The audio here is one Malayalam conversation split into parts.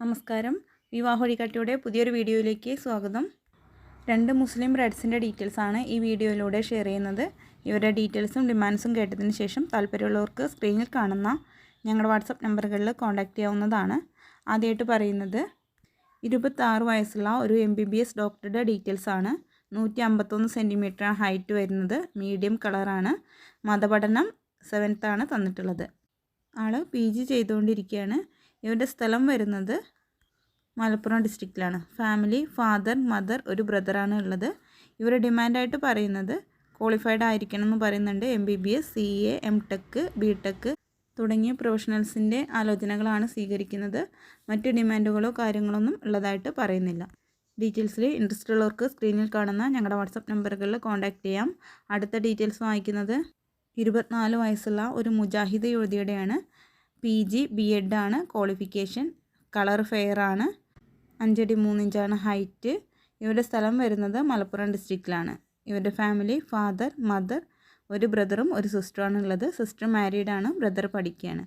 നമസ്കാരം. വിവാഹ വഴികാട്ടിയുടെ പുതിയൊരു വീഡിയോയിലേക്ക് സ്വാഗതം. രണ്ട് മുസ്ലിം ബ്രൈഡ്സിന്റെ ഡീറ്റെയിൽസാണ് ഈ വീഡിയോയിലൂടെ ഷെയർ ചെയ്യുന്നത്. ഇവരുടെ ഡീറ്റെയിൽസും ഡിമാൻഡ്സും കേട്ടതിന് ശേഷം താല്പര്യമുള്ളവർക്ക് സ്ക്രീനിൽ കാണുന്ന ഞങ്ങളുടെ വാട്സപ്പ് നമ്പറുകളിൽ കോൺടാക്റ്റ് ചെയ്യാവുന്നതാണ്. ആദ്യമായിട്ട് പറയുന്നത് ഇരുപത്താറ് വയസ്സുള്ള ഒരു എം ബി ബി എസ് ഡോക്ടറുടെ ഡീറ്റെയിൽസാണ് നൂറ്റി അമ്പത്തൊന്ന് സെന്റിമീറ്റർ ഹൈറ്റ് വരുന്നത് മീഡിയം കളറാണ്. മതപഠനം സെവൻത്താണ് തന്നിട്ടുള്ളത്. ആൾ പി ജി ചെയ്തുകൊണ്ടിരിക്കുകയാണ്. ഇവരുടെ സ്ഥലം വരുന്നത് മലപ്പുറം ഡിസ്ട്രിക്റ്റിലാണ് ഫാമിലി ഫാദർ മദർ ഒരു ബ്രദറാണ് ഉള്ളത്. ഇവർ ഡിമാൻഡായിട്ട് പറയുന്നത് ക്വാളിഫൈഡ് ആയിരിക്കണം എന്ന് പറയുന്നുണ്ട് M B B S C A M tech B tech തുടങ്ങിയ പ്രൊഫഷണൽസിന്റെ ആലോചനകളാണ് സ്വീകരിക്കുന്നത്. മറ്റ് ഡിമാൻഡുകളോ കാര്യങ്ങളൊന്നും ഉള്ളതായിട്ട് പറയുന്നില്ല. ഡീറ്റെയിൽസിൽ ഇൻട്രസ്റ്റ് ഉള്ളവർക്ക് സ്ക്രീനിൽ കാണുന്ന ഞങ്ങളുടെ വാട്സപ്പ് നമ്പറുകളിൽ കോൺടാക്റ്റ് ചെയ്യാം. അടുത്ത ഡീറ്റെയിൽസ് വായിക്കുന്നത് ഇരുപത്തിനാല് വയസ്സുള്ള ഒരു മുജാഹിദ് യുവതിയുടെയാണ്. പി ജി ബി എഡാണ് ക്വാളിഫിക്കേഷൻ കളർ ഫെയർ ആണ്. അഞ്ചടി മൂന്നിഞ്ചാണ് ഹൈറ്റ് ഇവരുടെ സ്ഥലം വരുന്നത് മലപ്പുറം ഡിസ്ട്രിക്റ്റിലാണ് ഇവരുടെ ഫാമിലി ഫാദർ മദർ ഒരു ബ്രദറും ഒരു സിസ്റ്ററുമാണ് ഉള്ളത്. സിസ്റ്റർ മാരീഡ് ആണ് ബ്രദർ പഠിക്കുകയാണ്.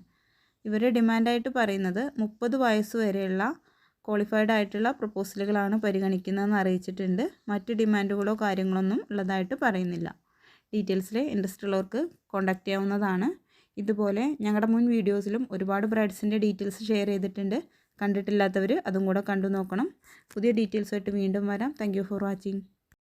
ഇവർ ഡിമാൻഡായിട്ട് പറയുന്നത് മുപ്പത് വയസ്സ് വരെയുള്ള ക്വാളിഫൈഡ് ആയിട്ടുള്ള പ്രപ്പോസലുകളാണ് പരിഗണിക്കുന്നതെന്ന് അറിയിച്ചിട്ടുണ്ട്. മറ്റ് ഡിമാൻഡുകളോ കാര്യങ്ങളൊന്നും ഉള്ളതായിട്ട് പറയുന്നില്ല. ഡീറ്റെയിൽസിൽ ഇൻട്രസ്റ്റ് ഉള്ളവർക്ക് കോൺടാക്റ്റ് ചെയ്യാവുന്നതാണ്. ഇതുപോലെ ഞങ്ങളുടെ മുൻ വീഡിയോസിലും ഒരുപാട് ബ്രൈഡ്സിന്റെ ഡീറ്റെയിൽസ് ഷെയർ ചെയ്തിട്ടുണ്ട്. കണ്ടിട്ടില്ലാത്തവർ അതും കൂടെ കണ്ടു നോക്കണം. പുതിയ ഡീറ്റെയിൽസായിട്ട് വീണ്ടും വരാം. Thank for watching.